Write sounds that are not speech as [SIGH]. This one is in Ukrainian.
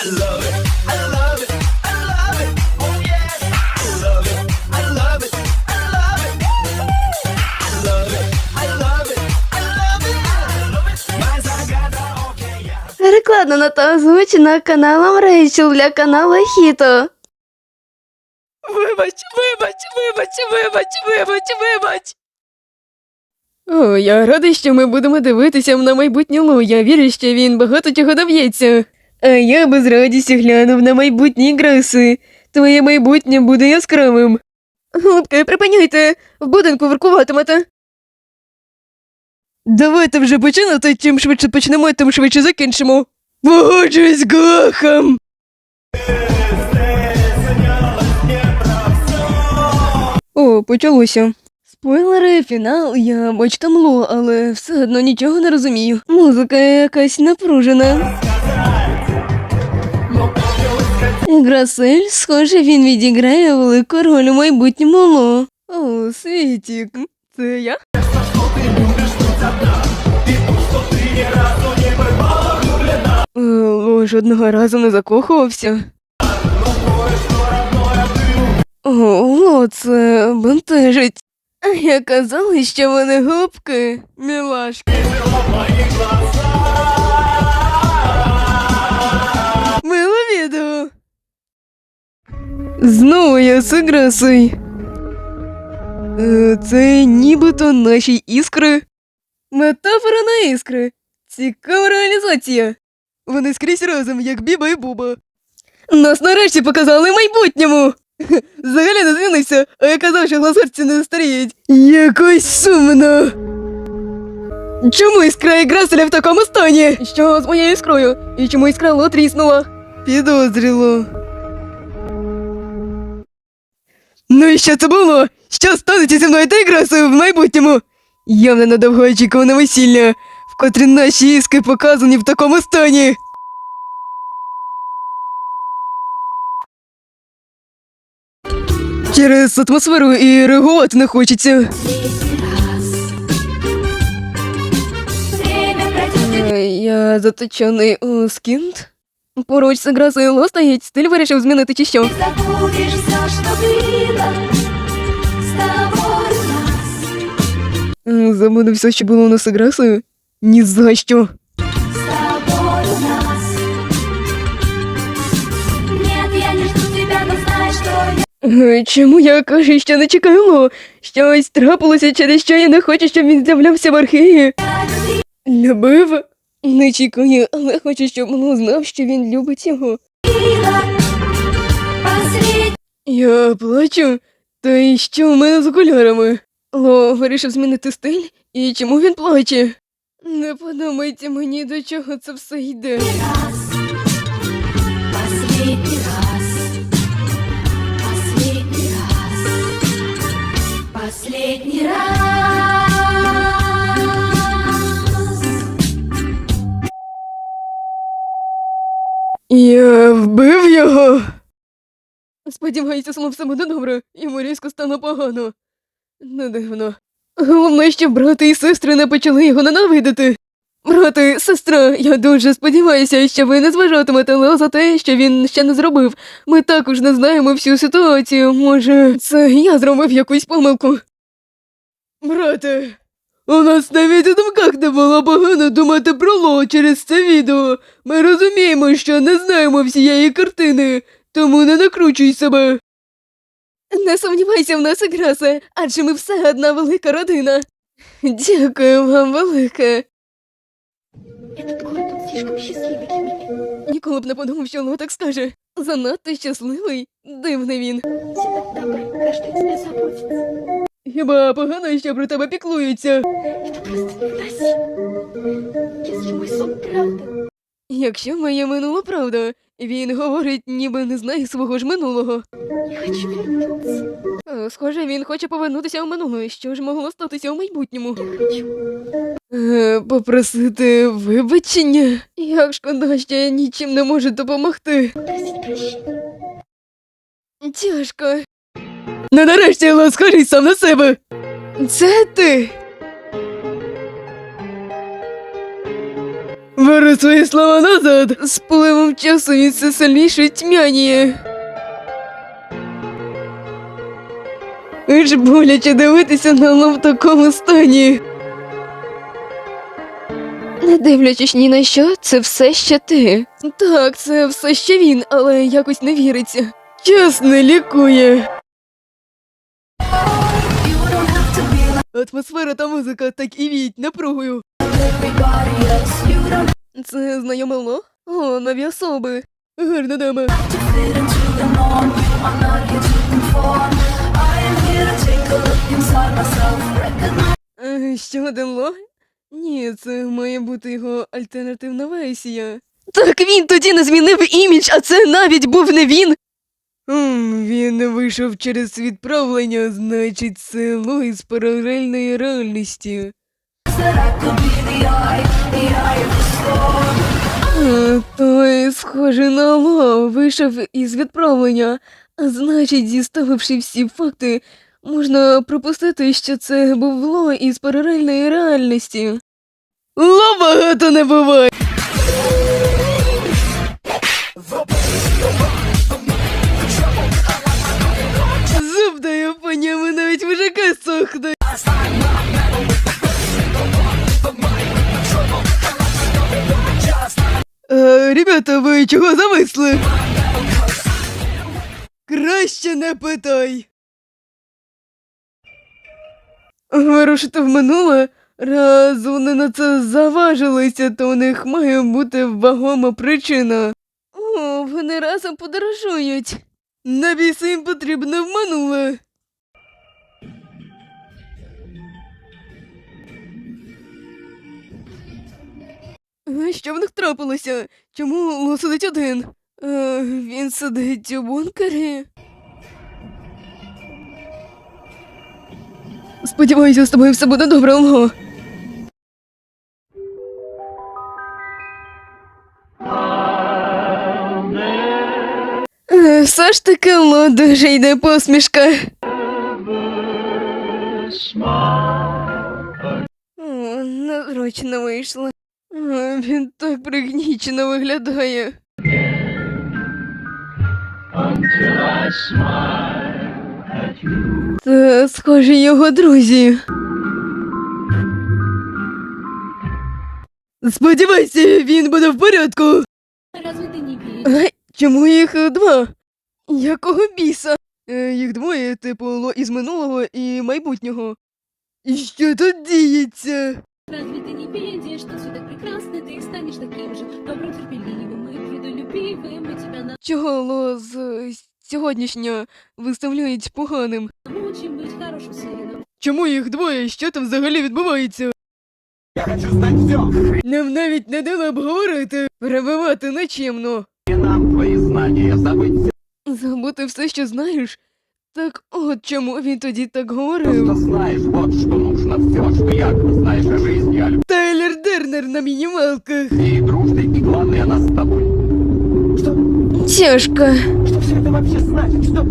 I love it, I love it, I love it, oh yes. I love it, I love it, I love it. I love it, I love it, I love it, I love it. My загадка, окей, я. Перекладена та озвучена каналом Рейчел для каналу Хіто. Вибач, вибач, вибач, вибач, вибач, вибач. О, я радий, що ми будемо дивитися на майбутнє Лу. Я вірю, що він багато чого доб'ється. А я би з радістю глянув на майбутні граси. Твоє майбутнє буде яскравим. Голубки, припиняйте, в будинку воркуватимете. Давайте вже починати, чим швидше почнемо, тим швидше закінчимо. Погоджуюсь з Глахом! О, почалося. Спойлери, фінал, я бач там ло, але все одно нічого не розумію. Музика якась напружена. Грасель, схоже, він відіграє велику роль у майбутньому ло. О, Світік, це я? Е, Ло жодного разу не закохувався. О, Ло, це бентежить. Я казала, що вони губки, мілашки. Мило Знову я з Іграсой. Е, Це нібито наші іскри. Метафора на іскри. Цікава реалізація. Вони скрізь разом, як Біба і Буба. Нас нарешті показали майбутньому. [LAUGHS] Взагалі не змінився, а я казав, що глазурці не старіють. Якось сумно. Чому іскра і Граселя в такому стані? Що з моєю іскрою? І чому іскра ло? Підозріло. Ну і що це було? Що станеться зі мною та в майбутньому? Явно на довгоочікуване весілля, в котрі наші іски показані в такому стані. Через атмосферу і реагувати не хочеться. Е, Я заточений у скінт. Поруч з Грасою Ло стоїть, стиль вирішив змінити чи що. Забудешь все, что было с тобой у нас, Е, Забуду все, що було у нас з Грасою? Ні за що. с тобой у нас. Нет, я не жду тебя, но знай, что я Е, Чому я кажу, що не чекаю Ло? Щось трапилося, через що я не хочу, щоб він з'являвся в архіві. Любив? Не чекаю, але хочу, щоб Ло знав, що він любить його. Я плачу. Та й що в мене з окулярами? Ло вирішив змінити стиль, і чому він плаче? Не подумайте мені, до чого це все йде. Вбив його. Сподіваюся, словом все буде добре, йому різко стало погано. Не дивно. Головне, щоб брати і сестри не почали його ненавидити. Брати, сестра, я дуже сподіваюся, що ви не зважатимете Лео за те, що він ще не зробив. Ми також не знаємо всю ситуацію. Може, це я зробив якусь помилку. Брате, у нас навіть у думках не було погано думати про Ло через це відео. Ми розуміємо, що не знаємо всієї картини, тому не накручуй себе. Не сумнівайся в нас, Грасе, адже ми все одна велика родина. Дякую вам велике. Ніколи б не подумав, що Ло так скаже. Занадто щасливий, дивний він. Всегда добрый, каждый о тебе заботится. Хіба погано, що про тебе піклуються? Это просто невыносимо. Если мой сон правда, Якщо моє минуло правда, він говорить, ніби не знає свого ж минулого. я хочу вернуться. Е, Схоже, він хоче повернутися у минуле. Що ж могло статися у майбутньому? Я хочу. Е, попросити вибачення? Як шкода, що я нічим не можу допомогти. Просить прощения. Тяжко. Ну нарешті скажи сам на себе. Це ти. Беру свої слова назад. З пливом часу він все сильніше тьмяніє. Аж боляче дивитися на лов в такому стані. Не дивлячись ні на що, це все ще ти. Так, це все ще він, але якось не віриться. Час не лікує. Атмосфера та музика так і віють напругою. Це знайоме ло? О, нові особи. Гарна дама. Е, Ще один ло? Ні, це має бути його альтернативна версія. Так він тоді не змінив імідж, а це навіть був не він. Він вийшов через відправлення, значить, це ло із паралельної реальності. той, схоже на ло, вийшов із відправлення, а значить, зіставивши всі факти, можна припустити, що це був ло із паралельної реальності. Ло багато не буває. Ви чого зависли? Краще не питай. Вирушити в минуле, раз вони на це заважилися, то у них має бути вагома причина. О, вони разом подорожують. Навіщо їм потрібно в минуле? Що в них трапилося? Чому сидить один? Е, він сидить у бункері. Сподіваюся, з тобою все буде добре, Ло. Е, Все ж таки, Ло, дуже йде посмішка. О, незручно вийшло. [LAUGHS] Він так пригнічено виглядає. Це схоже його друзі. Сподівайся, він буде в порядку. [LAUGHS] Чому їх два? Якого біса? Е, їх двоє, типу, із минулого і майбутнього. І що тут діється? Чого Ло з е, сьогоднішнього виставляють поганим? научим быть хорошим сыном. Чому їх двоє? Що там взагалі відбувається? Я хочу знать все. Нам навіть не дали обговорити, перебивати нечемно. И нам твои знания забыть Забути все, що знаєш. Так от чому він тоді так все, говорив. что знаешь. Вот что нужно. Все, что якобы знаешь о жизни, о Тайлер Дернер на мінімалках. любви и дружбе. И главное, нас с тобой. Тяжко. Что все это вообще значит? Что?